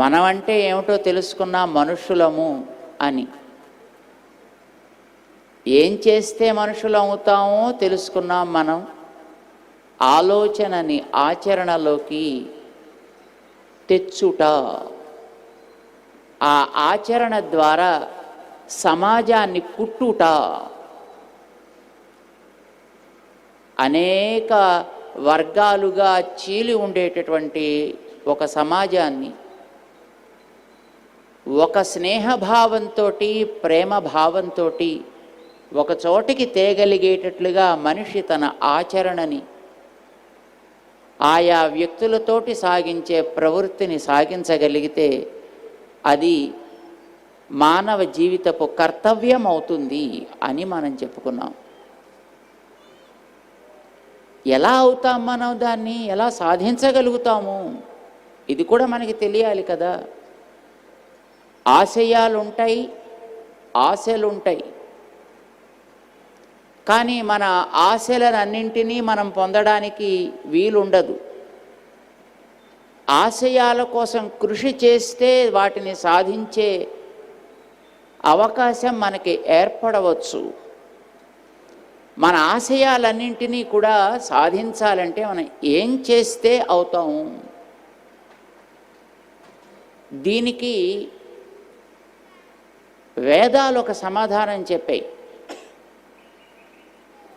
మనమంటే ఏమిటో తెలుసుకున్న మనుషులము అని. ఏం చేస్తే మనుషులు అవుతామో తెలుసుకున్నాం మనం. ఆలోచనని ఆచరణలోకి తెచ్చుట. ఆ ఆచరణ ద్వారా సమాజాన్ని కుట్టుట. అనేక వర్గాలుగా చీలి ఉండేటటువంటి ఒక సమాజాన్ని ఒక స్నేహభావంతో ప్రేమ భావంతో ఒక చోటికి తేగలిగేటట్లుగా మనిషి తన ఆచరణని ఆయా వ్యక్తులతోటి సాగించే ప్రవృత్తిని సాగించగలిగితే అది మానవ జీవితపు కర్తవ్యం అవుతుంది అని మనం చెప్పుకున్నాం. ఎలా అవుతాం మనం దాన్ని? ఎలా సాధించగలుగుతాము? ఇది కూడా మనకి తెలియాలి కదా. ఆశయాలుంటాయి ఆశలుంటాయి. కానీ మన ఆశలనన్నింటినీ మనం పొందడానికి వీలుండదు. ఆశయాల కోసం కృషి చేస్తే వాటిని సాధించే అవకాశం మనకి ఏర్పడవచ్చు. మన ఆశయాలన్నింటినీ కూడా సాధించాలంటే మనం ఏం చేస్తే అవుతాం? దీనికి వేదాలు ఒక సమాధానం చెప్పాయి.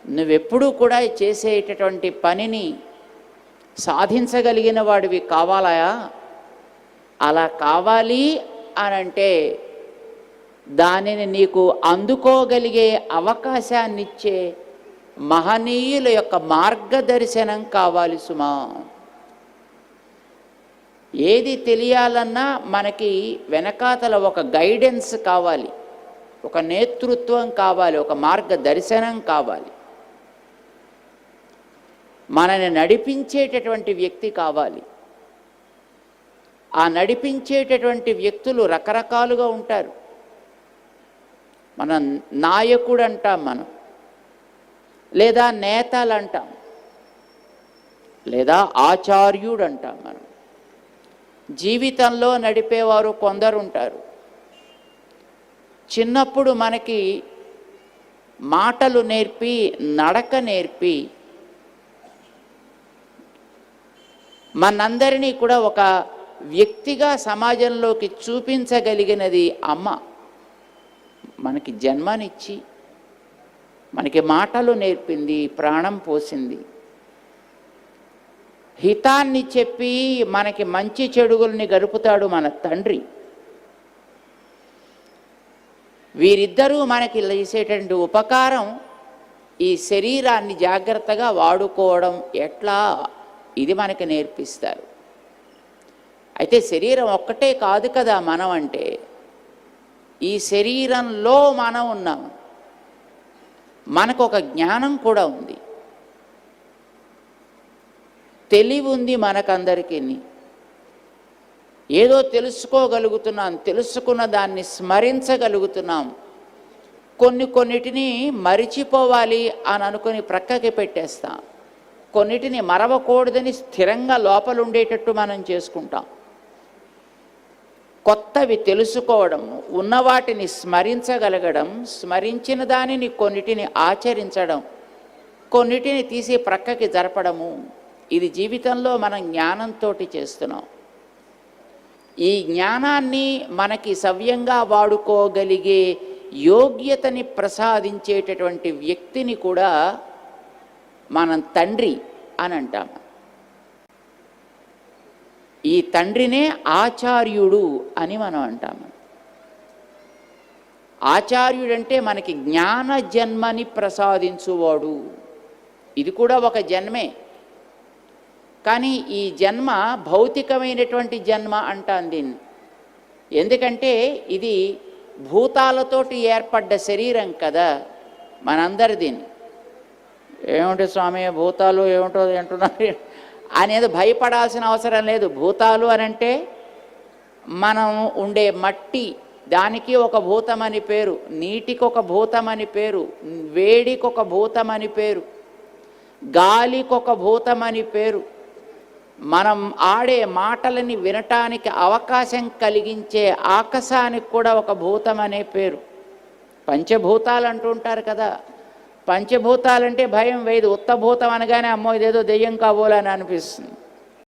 నువ్వెప్పుడూ కూడా చేసేటటువంటి పనిని సాధించగలిగిన వాడివి కావాలా అలా కావాలి అని అంటే దానిని నీకు అందుకోగలిగే అవకాశాన్నిచ్చే మహనీయుల యొక్క మార్గదర్శనం కావాలి సుమా. ఏది తెలియాలన్నా మనకి వెనకాతల ఒక గైడెన్స్ కావాలి. ఒక నేతృత్వం కావాలి ఒక మార్గదర్శనం కావాలి. మనని నడిపించేటటువంటి వ్యక్తి కావాలి. ఆ నడిపించేటటువంటి వ్యక్తులు రకరకాలుగా ఉంటారు. మనం నాయకుడు అంటాం మనం లేదా నేతలు అంటాం లేదా ఆచార్యుడు అంటాం మనం. జీవితంలో నడిపేవారు కొందరు ఉంటారు. చిన్నప్పుడు మనకి మాటలు నేర్పి నడక నేర్పి. మనందరినీ కూడా ఒక వ్యక్తిగా సమాజంలోకి చూపించగలిగినది అమ్మ. మనకి జన్మనిచ్చి మనకి మాటలు నేర్పింది ప్రాణం పోసింది. హితాన్ని చెప్పి మనకి మంచి చెడుగుల్ని గడుపుతాడు మన తండ్రి. వీరిద్దరూ మనకి చేసేటువంటి ఉపకారం ఈ శరీరాన్ని జాగ్రత్తగా వాడుకోవడం ఎట్లా? ఇది మనకి నేర్పిస్తారు. అయితే శరీరం ఒక్కటే కాదు కదా మనం అంటే ఈ శరీరంలో మనం ఉన్నాం. మనకు ఒక జ్ఞానం కూడా ఉంది. తెలివి ఉంది మనకందరికీ ఏదో తెలుసుకోగలుగుతున్నాం తెలుసుకున్న దాన్ని స్మరించగలుగుతున్నాం. కొన్ని కొన్నిటిని మరిచిపోవాలి అని అనుకుని ప్రక్కకి పెట్టేస్తాం. కొన్నిటిని మరవకూడదని స్థిరంగా లోపల ఉండేటట్టు మనం చేసుకుంటాం. కొత్తవి తెలుసుకోవడం ఉన్న వాటిని స్మరించగలగడం స్మరించిన దానిని కొన్నిటిని ఆచరించడం కొన్నిటిని తీసి ప్రక్కకి జరపడము ఇది జీవితంలో మనం జ్ఞానంతో చేస్తున్నాం. ఈ జ్ఞానాన్ని మనకి సవ్యంగా వాడుకోగలిగే యోగ్యతని ప్రసాదించేటటువంటి వ్యక్తిని కూడా మనం తండ్రి అని అంటాం. ఈ తండ్రినే ఆచార్యుడు అని మనం అంటాము ఆచార్యుడంటే మనకి జ్ఞాన జన్మని ప్రసాదించువాడు. ఇది కూడా ఒక జన్మే. కానీ ఈ జన్మ భౌతికమైనటువంటి జన్మ అంటాను దీన్ని. ఎందుకంటే ఇది భూతాలతోటి ఏర్పడ్డ శరీరం కదా మనందరిదీని ఏమిటి స్వామి భూతాలు ఏమిటో అంటున్నారు? అనేది భయపడాల్సిన అవసరం లేదు. భూతాలు అని అంటే మనం ఉండే మట్టి దానికి ఒక భూతమని పేరు నీటికి ఒక భూతమని పేరు వేడికి ఒక భూతమని పేరు గాలికి ఒక భూతమని పేరు మనం ఆడే మాటలని వినటానికి అవకాశం కలిగించే ఆకాశానికి కూడా ఒక భూతం అనే పేరు. పంచభూతాలు అంటుంటారు కదా. పంచభూతాలంటే భయం వేయదు. ఉత్తభూతం అనగానే అమ్మో ఇదేదో దెయ్యం కాబోలని అనిపిస్తుంది.